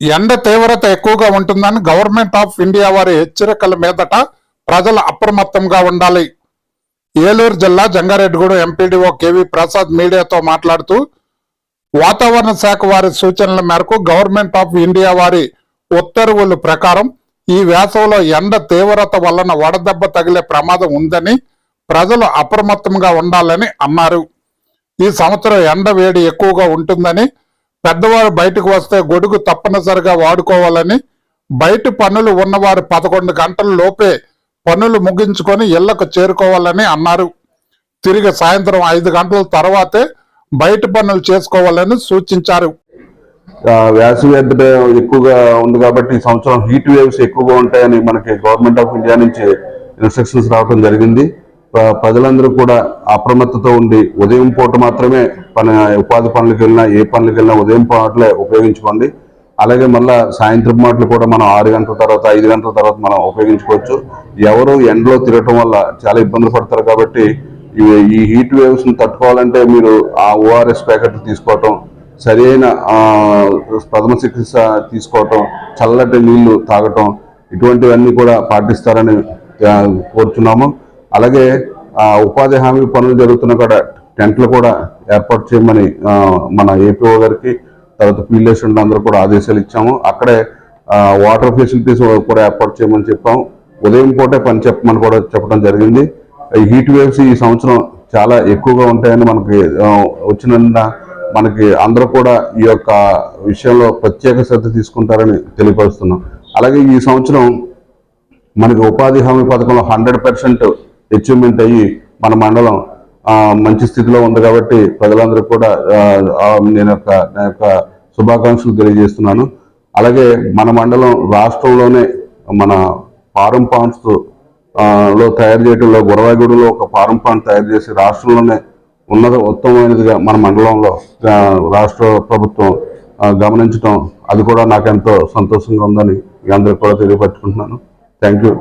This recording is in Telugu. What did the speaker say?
ఎండ తీవ్రత ఎక్కువగా ఉంటుందని గవర్నమెంట్ ఆఫ్ ఇండియా వారి హెచ్చరికల మీదట ప్రజలు అప్రమత్తంగా ఉండాలి. ఏలూరు జిల్లా జంగారెడ్డిగూడెం ఎంపీడీఓ కేవీ ప్రసాద్ మీడియాతో మాట్లాడుతూ వాతావరణ శాఖ వారి సూచనల మేరకు గవర్నమెంట్ ఆఫ్ ఇండియా వారి ఉత్తర్వుల ప్రకారం ఈ వేసవిలో ఎండ తీవ్రత వలన వడదెబ్బ తగిలే ప్రమాదం ఉందని ప్రజలు అప్రమత్తంగా ఉండాలని అన్నారు. ఈ సంవత్సరం ఎండ వేడి ఎక్కువగా ఉంటుందని పెద్దవారు బయటకు వస్తే గొడుగు తప్పనిసరిగా వాడుకోవాలని బయట పనులు ఉన్నవారు పదకొండు గంటల లోపే పనులు ముగించుకొని ఇళ్ళకు చేరుకోవాలని అన్నారు. తిరిగి సాయంత్రం ఐదు గంటల తర్వాతే బయట పనులు చేసుకోవాలని సూచించారు. వేసవి ఎద్దట ఎక్కువగా ఉంది కాబట్టి ఈ సంవత్సరం హీట్ వేవ్స్ ఎక్కువగా ఉంటాయని మనకి గవర్నమెంట్ ఆఫ్ ఇండియా నుంచి ఇన్స్ట్రక్షన్స్ రావడం జరిగింది. ప్రజలందరూ కూడా అప్రమత్తతో ఉండి ఉదయం పూట మాత్రమే పని ఉపాధి పనులకు వెళ్ళినా ఏ పనులకు వెళ్ళినా ఉదయం పూటలే ఉపయోగించుకోండి. అలాగే మళ్ళీ సాయంత్రం మాటలు కూడా మనం ఆరు గంటల తర్వాత ఐదు గంటల తర్వాత మనం ఉపయోగించుకోవచ్చు. ఎవరు ఎండలో తిరగటం వల్ల చాలా ఇబ్బందులు పడతారు కాబట్టి ఈ హీట్ వేవ్స్ని తట్టుకోవాలంటే మీరు ఆ ఓఆర్ఎస్ ప్యాకెట్లు తీసుకోవటం సరైన ప్రథమ చికిత్స తీసుకోవటం చల్లటి నీళ్ళు తాగటం ఇటువంటివన్నీ కూడా పాటిస్తారని కోరుచున్నాము. అలాగే ఆ, ఉపాధి హామీ పనులు జరుగుతున్న కూడా టెంట్లు కూడా ఏర్పాటు చేయమని మన ఏపీఓ గారికి తర్వాత పీలేషన్ అందరూ కూడా ఆదేశాలు ఇచ్చాము. అక్కడే వాటర్ ఫెసిలిటీస్ కూడా ఏర్పాటు చేయమని చెప్పాము. ఉదయం పూటే పని చెప్పమని కూడా చెప్పడం జరిగింది. హీట్ వేవ్స్ ఈ సంవత్సరం చాలా ఎక్కువగా ఉంటాయని మనకి ఆ, వచ్చిన మనకి అందరూ కూడా ఈ యొక్క విషయంలో ప్రత్యేక శ్రద్ధ తీసుకుంటారని తెలియపరుస్తున్నాం. అలాగే ఈ సంవత్సరం మనకి ఉపాధి హామీ పథకంలో హండ్రెడ్ పర్సెంట్ అచీవ్మెంట్ అయ్యి మన మండలం మంచి స్థితిలో ఉంది కాబట్టి ప్రజలందరూ కూడా నేను యొక్క నా యొక్క శుభాకాంక్షలు తెలియజేస్తున్నాను. అలాగే మన మండలం రాష్ట్రంలోనే మన ఫారం పాండ్స్లో తయారు చేయడంలో గురవాగూడలో ఒక ఫారం పాండ్ తయారు చేసి రాష్ట్రంలోనే ఉన్నత ఉత్తమమైనదిగా మన మండలంలో రాష్ట్ర ప్రభుత్వం గమనించడం అది కూడా నాకు ఎంతో సంతోషంగా ఉందని మీ అందరికి కూడా తెలియపరుచుకుంటున్నాను. Thank you.